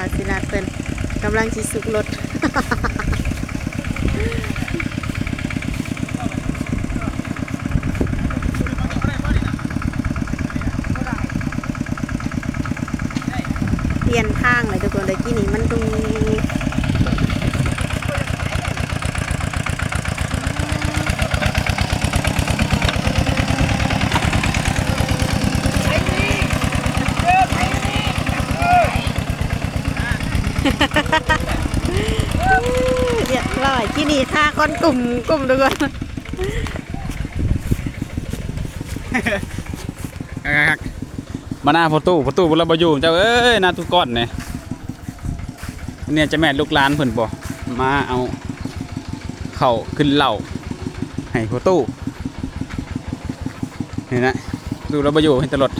าสิลาเพิ่นกำลังจิสุกรถเปลี่ยนทางเลยทุกคนเลยที่นี่มันตรง เรียบร้อยที่นี่ท่าคนกลุ่มกลุ่มทุกคนมาหน้าประตูประตูบ่เรบอยู่เจ้าเอ้ยหน้าทุกก้อนเนี่ยเนี่ยจะแม่ลูกหลานเพิ่นบ่มาเอาเข้าขึ้นเหล่าให้ประตูนี่นะประตูเราบ่อยู่ให้ตลอด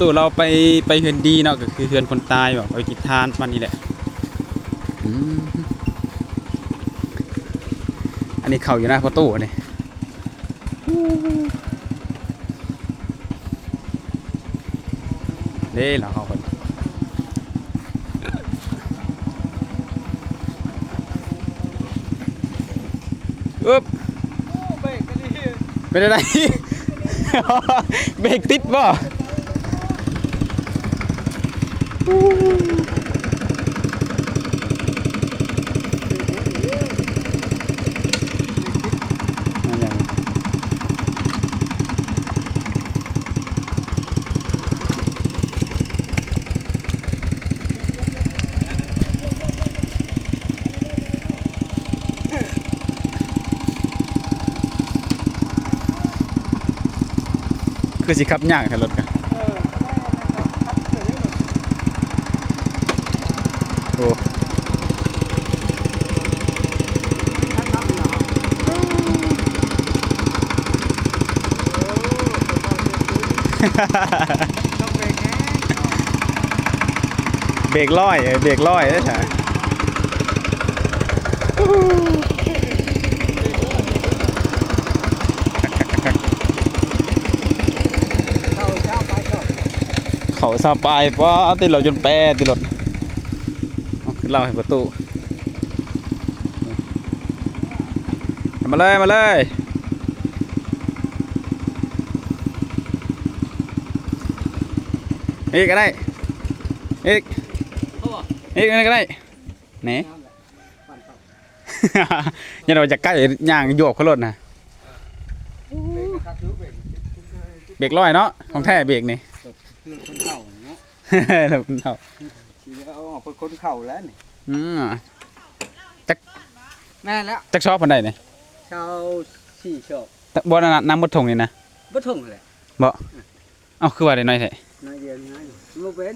ตูเราไปไปเฮือนดีเนาะก็คือเฮือนคนตายแบบไปกินทานมันนี่แหละ อันนี้เข้าอยู่หน้าประตูอันนี่เด้เหรอเขาคนอึ๊บเป็นอะไรเบรกติดบ่ คือสิขับยากครับรถกันโอ้เบรกร้อยเบรกร้อยเด้อจ้ เขาซาปายป้าติดรถจนแปรติดรถเอาขึ้นเล่าให้ประตูมาเลย มาเลยอีกก็ได้อีกอีกอะไรก็ได้ไหนอย่าเราจะใกล้ย่างโยกเขารถนะเบรกร้อยเนาะของแท้เบรกนี่คนเข่า เนาะเราเอาทีนี้เอาออกเป็นคนเข่าแล้วนี่อืมแม่แล้วจักชอบคนใดนี่ชาวสี่ชอบบ่นน้ำมดถงนี่นะบ่ทงแหละเอ้าคือว่าได้น้อยแท้นายเดียวนี่บ่เป็น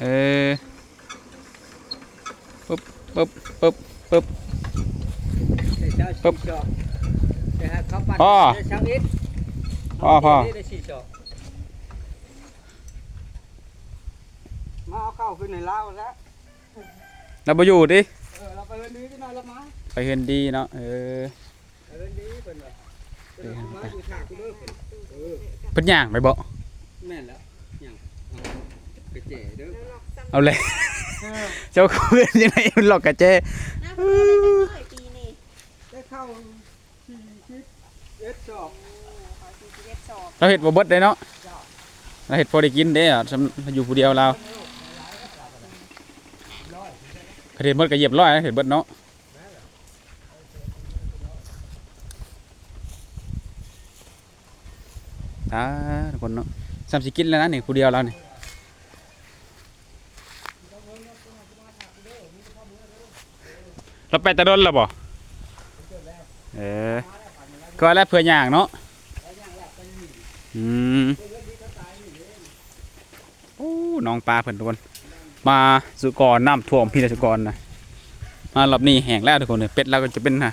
เออปึ๊บปึ๊บปึ๊บปึ๊บแต่ชาวสี่ชอบแต่หากเขาปั่นพ่อแต่ชาวอิฐพ่อพ่อได้สี่ชอบ มาเอาเข้าขึ้นในเล้าแล้วเราบ่อยู่ดิ เออเราไปเฮือนดีที่นอนละมาไปเฮือนดีเนาะ เออไปเฮือนดีเพิ่นว่าเพิ่นเอามาอยู่ฉากกูเด้อเพิ่นเออเพิ่นย่างไปบ่แม่นแล้วยังเอาไปเจ๋เด้อเอาเลย เจ้าเพื่อนยังไงมันหลอกกะเจน้ำเพิ่นได้ปีนี้ได้เข้าสี่ชิปเอ็ดชอบขอสี่สิบเอ็ดสอบเราเห็ดบ่เบิดได้เนาะเราเห็ดพอได้กินเด้อะสำอยู่ผู้เดียวเรา เห็ดเบิดก็เหยียบร้อยนะเห็ดเบิดเนาะอ่าทุกคนเนาะสามสิกินแล้วนะนี่ผู้เดียวเรานี่เราไปตะดนแล้วบ่เออก็แล้วเพื่อย่างเนาะอืมโอ้น้องปลาเพิ่นทุกคน มาสุกรน้ำท่วมพี่สุกรนะมารอบนี้แห้งแล้วทุกคนเนี่ยเป็ดเราก็จะเป็นนะ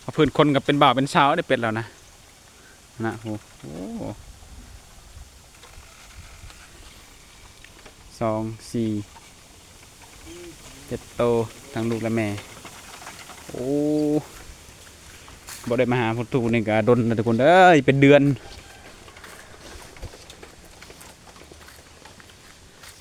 เอาพื้นคนกับเป็นบ่าวเป็นสาวได้เป็ดแล้วนะนะโอ้โหสองสี่เจ็ดโตทั้งลูกและแม่ โอ้บ่ได้มาหาพุทธุนี่ก็ดนนะทุกคนเอ้ยเป็นเดือน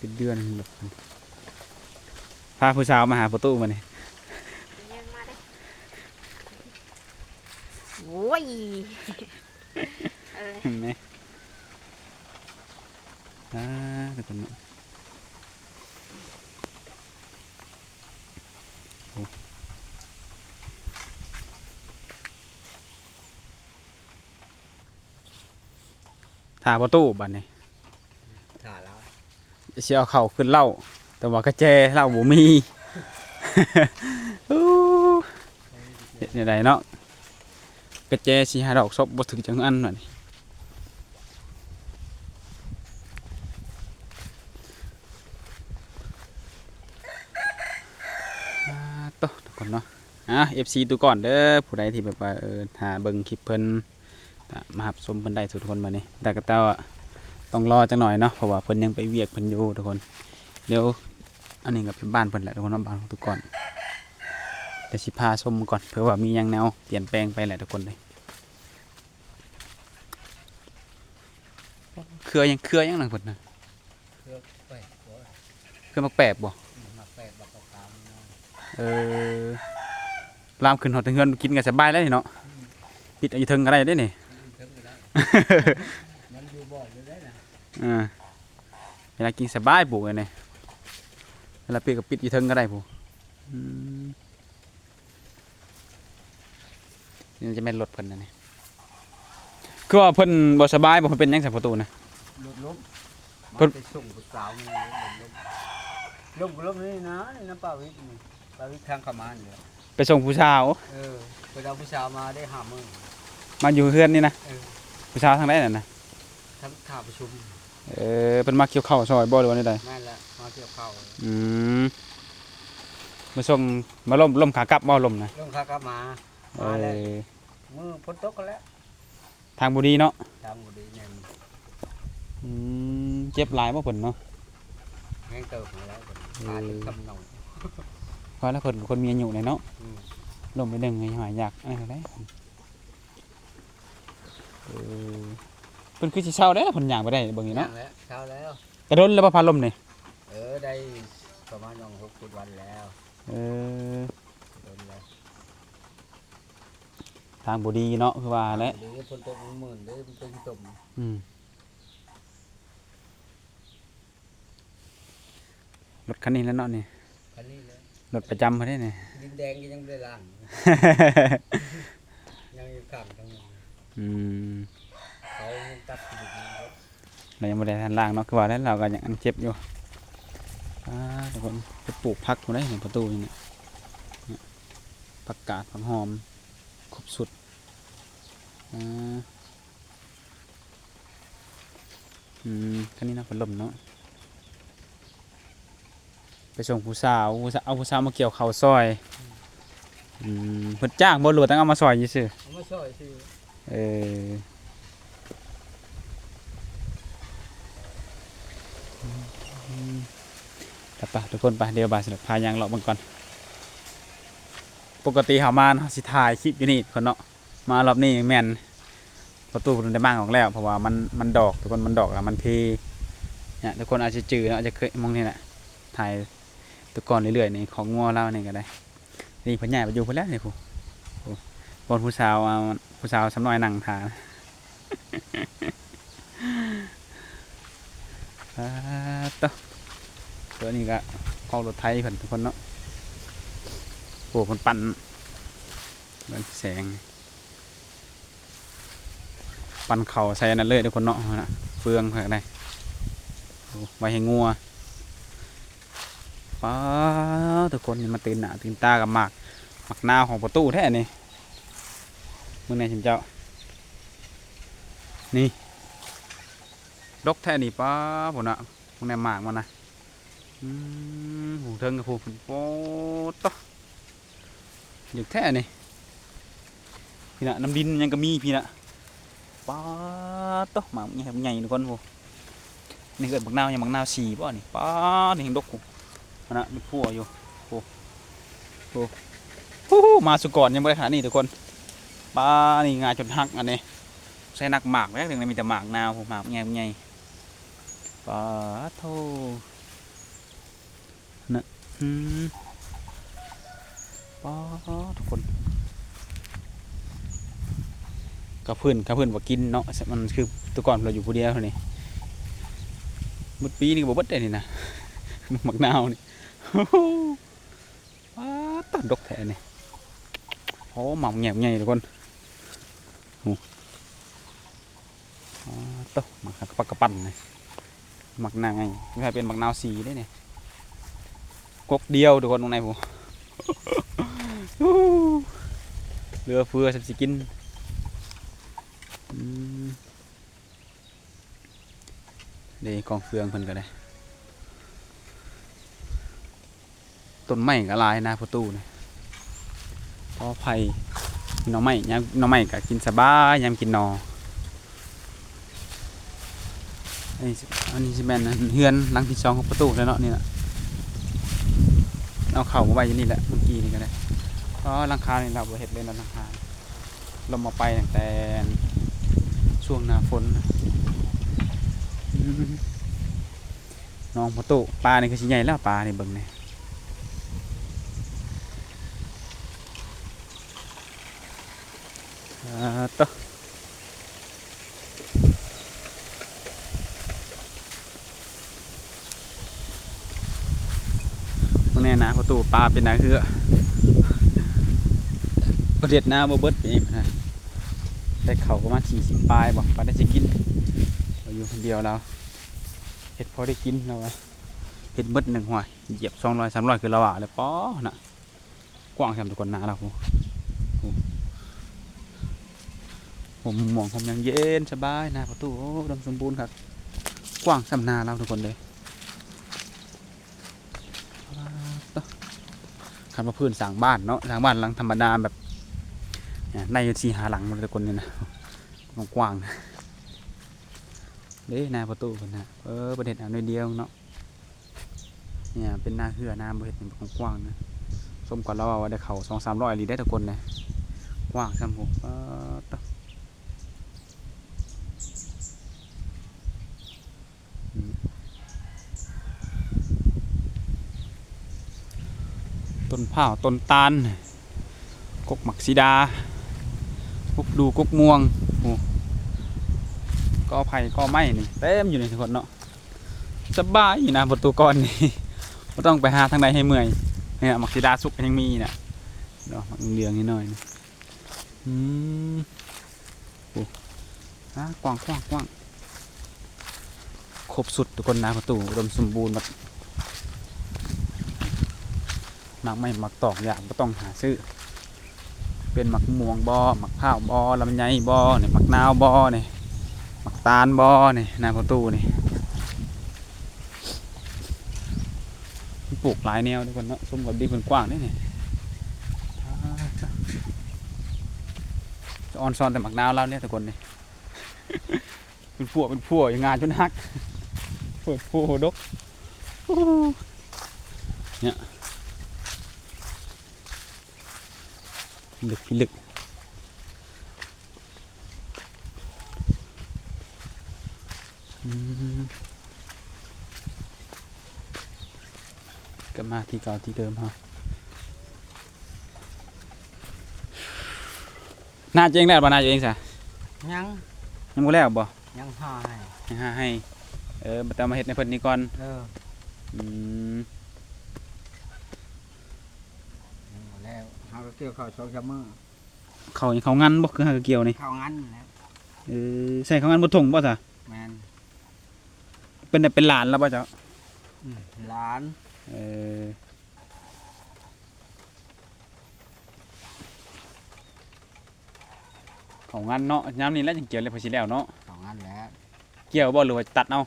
เป็นเดือนแบบพาผู้สาวมาหาประตูมานี่ยังมาได้โอ้ยเออเห็นไหมอ่าทุกคนเนาะโอ้ถาประตูบัดนี้ถ่าแล้ว เสียเอาเข่าขึ้นเล่า แต่ว่ากระแจเล่าบ่มีเฮ็ดยังไงเนาะกระแจสีหาดอกซบบ่ถึงจังอันน่ะนี่อ่าโตทุกคนเนาะอะ FC ตัวก่อนเด้อผู้ใดที่แบบว่าเออหาเบิ่งคลิปเพิ่นมาหับชมเพิ่นได้ทุกคนมานี่แต่ก็เต้าอะ ต้องรอจังหน่อยเนาะเพราะว่าเพิ่นยังไปเวียกเพิ่นอยู่ทุกคนเดี๋ยวอันนี้ก็เป็นบ้านเพิ่นแหละทุกคนนาะบ้านของทุกคนเดี๋ยวสิพาชมก่อนเผื่อว่ามียังแนวเปลี่ยนแปลงไปแหละทุกคนเลยเครือยังเครือยังหนังเพิ่นนะเพื่อไปหัวเครือมักแปบบ่มาแปดบักกามเออลามขึ้นหอดึงเงินกินกันสบายแล้วนี่เนาะปิดอาอยู่เทิงก็ได้เด้นี่ อ่าเวลากินสบายปลูกเลยเนี่ยเวลาปิดกับปิดอยู่เทิงก็ได้ปลูกอืมนี่จะเป็นรถเพิ่นนะนี่คือว่าเพิ่นบ่สบายบ่เพิ่นเป็นหยังใส่ประตูนะหลุดล้มเพิ่มันนไปส่งผู้สาวนี่ล้มล้มล้มนี่นะนี่น้ำปลาวิทย์นี่ปลาวิทย์ทางขมานเนี่ยไปส่งผู้สาว เออไปเอาผู้สาวมาได้ห้ามื้อมาอยู่เฮือนนี่นะเออผู้สาวทางใดนั่นนะทำข่าวประชุม เออเพิ่นมาเกี่ยวข้าวซอยบ่หรือว่าใดแม่นละมาเกี่ยวข้าวๆอืมมาส่งมาล่มล่มขากลับบ่ล่มนะเรื่องข้าวกลับมาเอมาแล้วอมือพ้นตกกันแล้วทางบ่ดีเนาะทำบุดีเนี่ยอืมเจ็บหลายบ่เพิ่นเนาะแห้งเติบมาแล้วขาดคำหน่อยเพราะแล้วเพิ่นคนมีอายุเลยเนาะ อืมลงไปหนึ่งไงหอยอยากอะไรก็ได้เออ เพิ่นคือสิเช่าได้อเพิ่นย่างไปได้เบิ่งนี่นั่เนาะงแล้วเช้าแล้ว กระโดนแล้วบ่พัดลมนี่เออได้ประมาณยังหกสิบวันแล้วเออโดนแล้วทางบ่ดีเนาะคือว่าแหละเดี๋ยวพ้นตกหมื่นเดี๋ยวมันเป็นตุ่มอืมรถคันนี้แล้วเนาะนี่คันนี้เลยรถประจำเพิ่นได้นี่ ดินแดงก็ยังไม่ได้ล้าง ยังอยู่ข้างทั้งนั้นอืมเขา ตัดอยู่นี่ครับเรายังบ่ได้ทันล่างเนาะคือว่าแล้วเราก็ยังอันเจ็บอยู่อ่าทุกคนไปปลูกผักบ่ได้ในประตูนี่เนี่ยเนี่ยผักกาดผักหอมครบสุดอ่าอืมคันนี้นะพัดลมเนาะไปส่งผู้สาวผู้สาวเอาผู้สาวมาเกี่ยวเขาวซอยอืมเพิ่นจ้างบ่หลวต้องเอามาซอยซื่อเอามาช่วยสิเอออื แต่ปะทุกคนไปเดี๋ยวบาสลับพายางเลาะเบิ่งก่อน ปกติเฮามาเนาะสิถ่ายคลิปอยู่นี่คนเนาะมารอบนี้แม่นประตูมันได้บ้างออกแล้ว เพราะว่ามันมันดอกทุกคนมันดอกแล้วมันเพเนี่ยทุกคนอาจจะจืดเนาะอาจจะเคยมองนี่แหละถ่ายตุกอนเรื่อยๆนี่ของงัวเรานี่ก็ได้นี่เพิ่นใหญ่ไปอยู่เพิ่นแล้วนี่ครูโอ้บนผู้สาวผู้สาวสำน้อยนั่งทานต่อ ตัวนี้ก็ของรถไทยเพิ่นทุกคนเนาะโอ้เพิ่นปั่นเบิ่งแสง ปั่นเข่าใส่นนั้นเลยทุกคนเนาะนะเฟืองเพื่อได้โอ้ไว้ให้งัวป้าทุกคนมาตื่นหน้าตื่นตากับหมากหมากนาวของประตูแท้นี่มึงไหนชิมเจ้า นี่ดกแท้นี่ป้าผมนะมึงไหนหมากมันนะ หูเทิงกับหูฝนโป๊ดต่อยู่แท้นี่พี่นะน้ำดินยังก็มีพี่นะป้าดโตะหมาใหญ่ใหญ่ทุกคนพูนี่เกิดบักนาวยังบักนาวสีป่ะนี่ป้าดนี่ยังดกกูมันะมีพัวอยู่โอ้โหฮู้ฮู้มาสุกรยังไม่ได้ขนานี้ทุกคนป้านี่งาจนหักอันนี้ใส่นักหมากแรกหนึ่งมีแต่หมากนาวหมากใหญ่ใหญ่ป้าโธ่นะอืม ป๊อดทุกคนกับเพื่อนกับเพื่อนว่ากินเนาะมันคือตัวก่อนเราอยู่ผู้เดียวเท่านี้หมดปีนี่บ่บดได้นี่นะหมักนาวนี่ว้าตัดดกแท้นี่โอ้หมักแง่ใหญ่ทุกคนโอ้ตหมักกระปักกระปั่นเลยหมักนาวไงไม่ใช่เป็นหมักนาวสีได้เนี่ย กกเดียวทุกคนตรงไหนผมเรือเฟือสับสิกินอืมเดี๋ยวกองเฟืองเพิ่นก็ได้ต้นไม้ก็หลายนะประตูนี่พอไผ่หน่อไม้ยามหน่อไม้ก็กินสบายยามกินหนออันนี้สิอันนี้สิแม่นอันเฮือนหลังที่สองของประตูแล้วเนาะนี่น่ะ เอาเข่ามาไว้อยู่นี่แหละเมื่อกี้นี่ก็ได้เพราะลังคาเนี่ยเราเฮ็ดเลยนะลังคาเรามาไปตั้งแต่ช่วงหน้าฝนน้องประตูปลานี่คือสิใหญ่แล้วปลานี่เบิ่งนี่อ่าต่อตรง นี้นะประตูปลาเป็นนาเคือประเด็ดหน้าบ่เบิดไปเองนะแต่เขาก็มาสี่สิบปลายบอกปลาได้จะกินเราอยู่คนเดียวแล้วเห็ดพอได้กินเราอะเห็ดเบิดหนึ่งหัวเหยียบสองร้อยสามร้อยคือเราอะเลยป้อน่ะกว้างแค่ทุกคนหนาเราผมมองผมยังเย็นสบายนะประตูโอ้ดำสมบูรณ์ครับ กว้างสำนาเราทุกคนเลย คันมาพื้นสร้างบ้านเนาะสร้างบ้านหลังธรรมดาแบบนายในอยู่สี่หาหลังมดเลยทุกคนเนี่ยนะกว้างๆนะเด้หนาประตูคนนะเออประเด็นอันเดียวเนาะเนี่ยเป็นหน้าเหือหน้าบริเวณเป็นกว้างนะสมก่อนเราว่าได้เขาสองสามร้อยลีได้ทุกคนเลยกว้างสำหูเออตะ ต้ นผ้าต้นตาลกกหมักสีดากกดูกกม่วงโอ้ก็ไผ่ก็ไม้นี่เต็มอยู่ในทุกคนเนาะสบายอยู่นะประตูก้อนนี่ไม่ต้องไปหาทางใดให้เมื่อยเนี่ยหมักสีดาสุกยังมีน่ะเนาะหมักเหลืองนิดหน่อยนะอืมโอ้อะกว้างกว้างกว้างครบสุดทุกคนนะประตูอุดมสมบูรณ์แบบ หมักไม่หมักตอกอยางก็ต้องหาซื้อ เป็นหมักม่วงบอหมักข้าวบอลำไยบอเนี่ยหมักนาวบอเนี่ยหมักตาลบอเนี่ยนาประตูนี่ปลูกหลายแนวทุกคนเนาะสมกับดีเป็นกว้างนี่นี่จะออนซอนแต่หมักนาวเราเนี่ยทุกคนเนี่ยเป็นพวกเป็นพวกอย่างงานจนฮักเปิดพวกดก ลึกลึกอืมก็มาที่เก่าที่เดิมฮะน่าจะเองแล้วบ่น่าจะเองซะยังยังบ่แล้วบ่ยังหายยังหาให้ เออบ่ต้องมาเฮ็ดในเพิ่นนี่ก่อน เออ อืม ยังบ่แล้ว เฮาก็เกี่ยวข้าวสองชั่วโมงเขายังเขางันบ่คือหากระเกี่ยวนี่ข้าวงั้นแล้วเออใส่เขางันบ่ถุงบ่ซะแม่นเป็นได้เป็นหลานแล้วบ่เจ้าอืมหลานเออเขางันเนาะยามนี้แล้วจังเกี่ยวเลยพอสิแล้วเนาะข้าวงั้นแล้วเกี่ยวบ่หรือว่าตัดเอา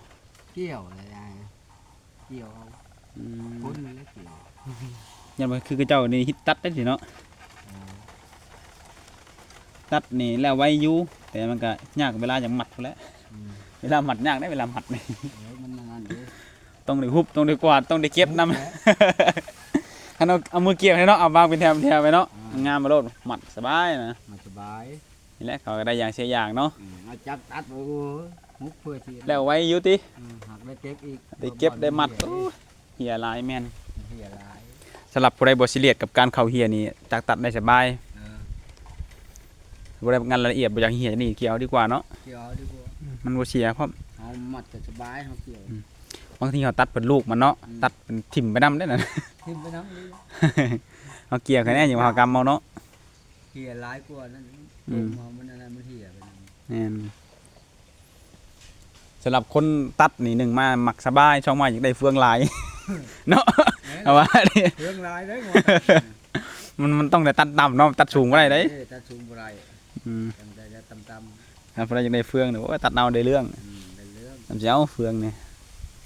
เกี่ยวเลยยายเกี่ยวเอาอืมพุ่นเลยแล้วเกี่ยวยันว่าคือกระเจ้านี่ฮิตตัดได้สิเนาะเออ ตัดนี่แล้วไว้อยู่แต่มันก็ยากเวลาอย่างหมัดพู้นแหล้วอืมเวลาหมัดยากได้เวลาหมัดนี่เออมันนั่นเด้ต้องได้ฮุบต้องได้กวาดต้องได้เก็บนำแล้วคันเอาเอามือเกี่ยวให้เนาะเอาวางเป็นแถวเป็นแถวไปเนาะงามมาโลดหมัดสบายนะมันสบายนี่แหละเขาก็ได้อย่างเสียอย่างเนาะอืมเอาจับตัดโอ้โหมุกเพื่อที่แล้วไว้อยู่ติอืมหักได้เก็บอีกได้เก็บได้มัดโอ้ยเหียหลายแม่นเฮ็เหี้ยหลาย สำหรับผู้ใดบ่ซีเรียสกับการเข้าเฮียนี่จักตัดได้สบายเออ บ่ได้งานละเอียดบ่อยากเฮียนี่เกี่ยวดีกว่าเนาะเกี่ยวดีกว่ามันบ่เสียเพราะเอามัดจะสบายเขาเกี่ยวบางทีเขาตัดเป็นลูกมันเนาะอืมตัดเป็นถิ่มไปนํได้น่ะทิมไปน้ำเลยเอาเกี่ยวแค่นี้อย่างว่าเขากำเอาเนาะเหี้ยหลายกว่านั่นอืมมองมันอะไรมันเหี้ยไปนั่นแม่นสำหรับคนตัดนี่หนึ่งมามักสบายช่องมาอยากได้เฟืองหลายเนาะเอาว่าดิเรื่องหลายเลยหมดมันมันต้องได้ตัดต่ำเนาะตัดสูงบ่ได้เด้เออตัดสูงบ่ได้ อืมจำได้แล้วต่ำถ้าผู้ใดอยากได้เฟืองนี่โอ้ยตัดเอาได้เรื่องๆอืมเป็นเรื่องทำสิเอาเฟืองนี่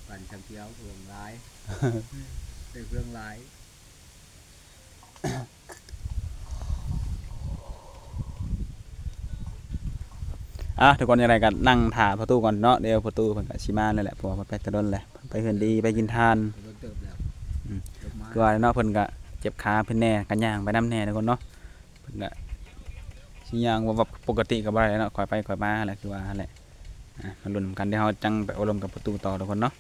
ปั่นทำเที่ยวเรื่องหลายเป็นเรื่องหลายอะทุกคนยังไงกันนั่งถ่าประตูก่อนเนาะเดี๋ยวประตูเพิ่นก็สิมาแล้วแหละเพราะว่าเพิ่นไปแตะดนแหละเพิ่นไปเฮือนดีไปกินทาน โดนเติบแล้วอืม เติบมาคือว่าเนาะเพิ่นก็เจ็บขาเพิ่นแน่กันย่างไปน้ำแน่ทุกคนเนาะเพิ่นก็ สิย่างว่าแบปกติกับอะไรเนาะคอยไปคอยมาแหละคือว่าแหละอะมาลุ้นกันเดี๋ยวเขาจังไปอบรมกับประตูต่อทุกคนเนาะ